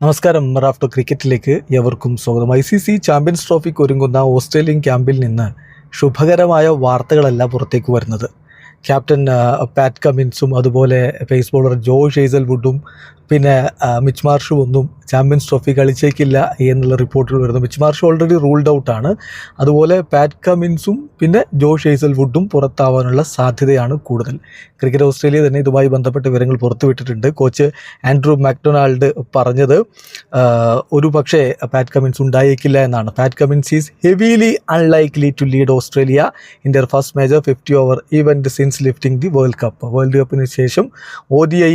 നമസ്കാരം റാഫ്റ്റോ ക്രിക്കറ്റിലേക്ക് എവർക്കും സ്വാഗതം. ഐ സി സി ചാമ്പ്യൻസ് ട്രോഫിക്ക് ഒരുങ്ങുന്ന ഓസ്ട്രേലിയൻ ക്യാമ്പിൽ നിന്ന് ശുഭകരമായ വാർത്തകളല്ല പുറത്തേക്ക് വരുന്നത്. ക്യാപ്റ്റൻ പാറ്റ് കമിൻസും അതുപോലെ പേസ് ബോളർ ജോ ഷെയ്സൽവുഡും പിന്നെ മിച്ച് മാർഷും ഒന്നും ചാമ്പ്യൻസ് ട്രോഫി കളിച്ചേക്കില്ല എന്നുള്ള റിപ്പോർട്ടുകൾ വരുന്നു. മിച്ച് മാർഷ് ഓൾറെഡി റൂൾഡ് ഔട്ടാണ് അതുപോലെ പാറ്റ് കമിൻസും പിന്നെ ജോ ഷെയ്സൽവുഡും പുറത്താവാനുള്ള സാധ്യതയാണ് കൂടുതൽ. ക്രിക്കറ്റ് ഓസ്ട്രേലിയ തന്നെ ഇതുമായി ബന്ധപ്പെട്ട വിവരങ്ങൾ പുറത്തുവിട്ടിട്ടുണ്ട്. കോച്ച് ആൻഡ്രൂ മാക്ഡൊണാൾഡ് പറഞ്ഞത് ഒരു പക്ഷേ പാറ്റ് കമിൻസ് ഉണ്ടായേക്കില്ല എന്നാണ്. Pat Cummins is heavily unlikely to lead Australia in their first major fifty over event since lifting the world cup world കപ്പിന് ശേഷം ഒ ഡി ഐ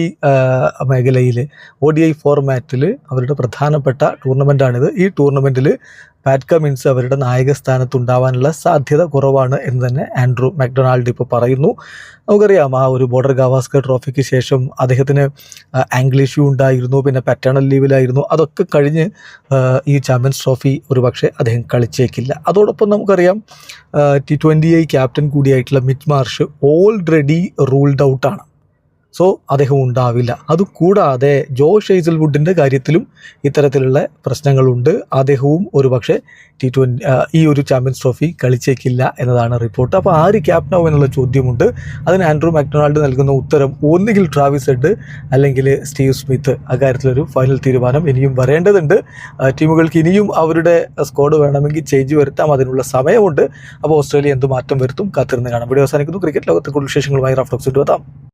മേഖലയിൽ ഒ ഡി ഐ ഫോർമാറ്റിൽ അവരുടെ പ്രധാനപ്പെട്ട ടൂർണമെന്റാണിത് ഈ ടൂർണമെന്റിൽ പാറ്റ് കമിൻസ് അവരുടെ നായക സ്ഥാനത്തുണ്ടാവാനുള്ള സാധ്യത കുറവാണ് എന്ന് തന്നെ ആൻഡ്രൂ മക്ഡൊണാൾഡ് ഇപ്പോൾ പറയുന്നു. നമുക്കറിയാം ആ ഒരു ബോർഡർ ഗവാസ്കർ ട്രോഫിക്ക് ശേഷം അദ്ദേഹത്തിന് ആംഗ്ലീഷ് ഇഷ്യൂ ഉണ്ടായിരുന്നു പിന്നെ പറ്റേണൽ ലീവിലായിരുന്നു അതൊക്കെ കഴിഞ്ഞ് ഈ ചാമ്പ്യൻസ് ട്രോഫി ഒരുപക്ഷെ അദ്ദേഹം കളിച്ചേക്കില്ല. അതോടൊപ്പം നമുക്കറിയാം ടി ട്വന്റി ഐ ക്യാപ്റ്റൻ കൂടിയായിട്ടുള്ള മിറ്റ് മാർഷ് ഓൾറെഡി റൂൾഡ് ഔട്ടാണ് സോ അദ്ദേഹം ഉണ്ടാവില്ല. അതുകൂടാതെ ജോ ഷെയ്സൽവുഡിന്റെ കാര്യത്തിലും ഇത്തരത്തിലുള്ള പ്രശ്നങ്ങളുണ്ട്. അദ്ദേഹവും ഒരുപക്ഷെ ടി ട്വന്റി ഈ ഒരു ചാമ്പ്യൻസ് ട്രോഫി കളിച്ചേക്കില്ല എന്നതാണ് റിപ്പോർട്ട്. അപ്പോൾ ആര് ക്യാപ്റ്റനാവും എന്നുള്ള ചോദ്യമുണ്ട്. അതിന് ആൻഡ്രൂ മാക്ഡൊണാൾഡ് നൽകുന്ന ഉത്തരം ഒന്നുകിൽ ട്രാവിസ് ഹെഡ് അല്ലെങ്കിൽ സ്റ്റീവ് സ്മിത്ത്. അക്കാര്യത്തിലൊരു ഫൈനൽ തീരുമാനം ഇനിയും വരേണ്ടതുണ്ട്. ടീമുകൾക്ക് ഇനിയും അവരുടെ സ്ക്വാഡ് വേണമെങ്കിൽ ചേഞ്ച് വരുത്താം. അതിനുള്ള സമയമുണ്ട്. അപ്പോൾ ഓസ്ട്രേലിയ എന്ത് മാറ്റം വരുത്തും കാത്തിരുന്ന് കാണാം. വീഡിയോ അവസാനിക്കുന്നു. ക്രിക്കറ്റ് ലോകത്തെ കൂടുതൽ വിശേഷങ്ങളുമായി റഫ്ലക്സ് എത്താം